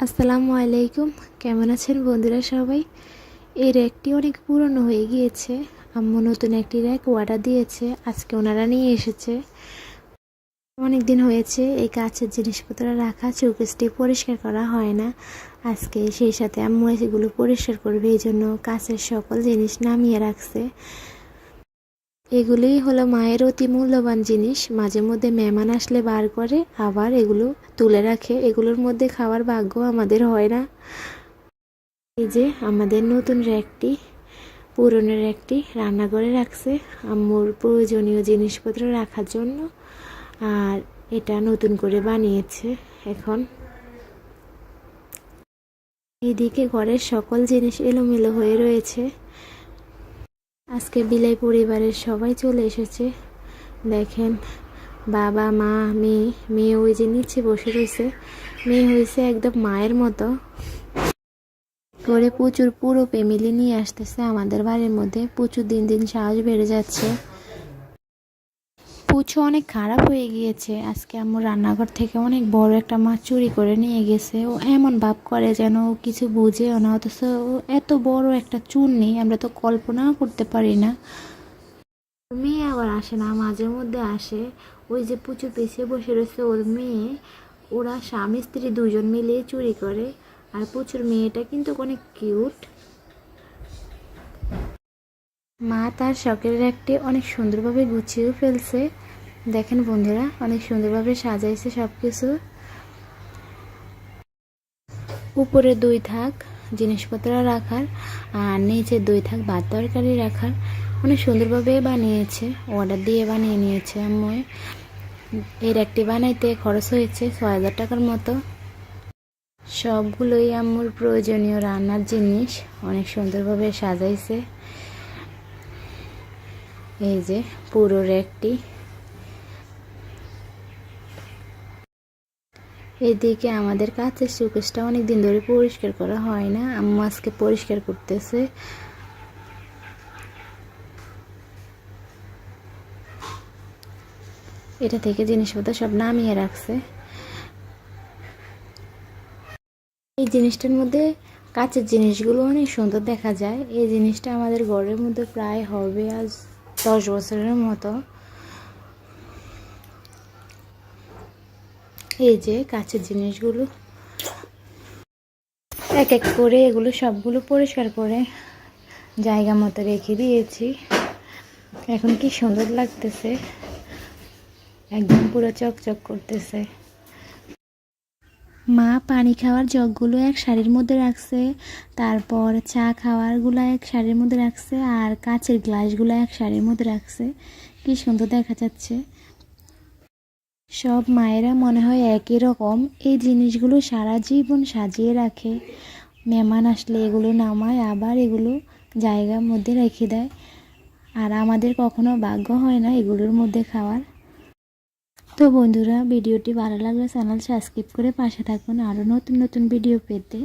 আসসালামু আলাইকুম। কেমন আছেন বন্ধুরা সবাই? এই র্যাকটি অনেক পুরনো হয়ে গিয়েছে। আম্মু নতুন একটি র্যাক অর্ডার দিয়েছে। আজকে ওনারা নিয়ে এসেছে। অনেক দিন হয়েছে এই কাছের জিনিসপত্র রাখা, চৌকেসটি পরিষ্কার করা হয় না। আজকে সেই সাথে আম্মু এগুলো পরিষ্কার করবে। এই জন্য কাছের সকল জিনিস নামিয়ে রাখছে। এগুলোই হলো মায়ের অতি মূল্যবান জিনিস। মাঝে মধ্যে মেহমান আসলে বার করে, আবার এগুলো তুলে রাখে। এগুলোর মধ্যে খাওয়ার ভাগ্য আমাদের হয় না। এই যে আমাদের নতুন র্যাকটি, পুরনো র্যাকটি রান্নাঘরে রাখছে। আম্মুর প্রয়োজনীয় জিনিসপত্র রাখার জন্য, আর এটা নতুন করে বানিয়েছে এখন। এদিকে ঘরের সকল জিনিস এলোমেলো হয়ে রয়েছে। আজকে বিলাই পরিবারের সবাই চলে এসেছে। দেখেন, বাবা, মা, মেয়ে মেয়ে ওই যে নিচে বসে রয়েছে। মেয়ে হয়েছে একদম মায়ের মতো। করে প্রচুর পুরো ফ্যামিলি নিয়ে আসতেছে। আমাদের বাড়ির মধ্যে প্রচুর দিন দিন সাহস বেড়ে যাচ্ছে। পুচু অনেক খারাপ হয়ে গিয়েছে। আজকে আমার রান্নাঘর থেকে অনেক বড় একটা মাছ চুরি করে নিয়ে গেছে। ও এমন ভাব করে যেন ও কিছু বুঝেও না, অথচ ও এত বড় একটা চুর নেই, আমরা তো কল্পনাও করতে পারি না। মেয়ে আবার আসে না, মাঝে মধ্যে আসে। ওই যে পুচু পিছিয়ে বসে রয়েছে, ওর মেয়ে, ওরা স্বামী, স্ত্রী দুজন মিলে চুরি করে। আর পুচুর মেয়েটা কিন্তু অনেক কিউট। মা তার শখের একটি অনেক সুন্দরভাবে গুছিয়েও ফেলছে। দেখেন বন্ধুরা, অনেক সুন্দরভাবে সাজাইছে সব কিছু উপরে দুই থাক জিনিসপত্র রাখার, আর নিচে দুই থাক ভাত তরকারি রাখার। অনেক সুন্দরভাবে বানিয়েছে অর্ডার দিয়ে বানিয়ে নিয়েছে আমি এর একটি বানাইতে খরচ হয়েছে ছয় হাজার টাকার মতো। সবগুলোই আম্মুর প্রয়োজনীয় রান্নার জিনিস, অনেক সুন্দরভাবে সাজাইছে। এই যে পুরো র্যাকটি এদিকে আমাদের কাছের শোকেসটা অনেক দিন ধরে পরিষ্কার করা হয় না। আম্মু আজকে পরিষ্কার করতেছে। এটা থেকে জিনিসপত্র সব নামিয়ে রাখছে। এই জিনিসটার মধ্যে কাচের জিনিসগুলো অনেক সুন্দর দেখা যায়। এই জিনিসটা আমাদের ঘরের মধ্যে প্রায় হবে আজ দশ বছরের মতো। এই যে কাছের জিনিসগুলো। এক এক করে এগুলো সবগুলো পরিষ্কার করে জায়গা মতো রেখে দিয়েছি। এখন কি সুন্দর লাগতেছে। একদম পুরো চকচক করতেছে। মা পানি খাওয়ার জগগুলো এক শাড়ির মধ্যে রাখছে, তারপর চা খাওয়ারগুলো এক শাড়ির মধ্যে রাখছে, আর কাচের গ্লাসগুলো এক শাড়ির মধ্যে রাখছে। কি সুন্দর দেখা যাচ্ছে। সব মায়েরা মনে হয় একই রকম, এই জিনিসগুলো সারা জীবন সাজিয়ে রাখে। মেহমান আসলে এগুলো নামায়, আবার এগুলো জায়গার মধ্যে রেখে দেয়। আর আমাদের কখনো ভাগ্য হয় না এগুলোর মধ্যে খাওয়ার। তো বন্ধুরা, ভিডিওটি ভালো লাগলে চ্যানেল সাবস্ক্রাইব করে পাশে থাকুন। আরও নতুন নতুন ভিডিও পেতে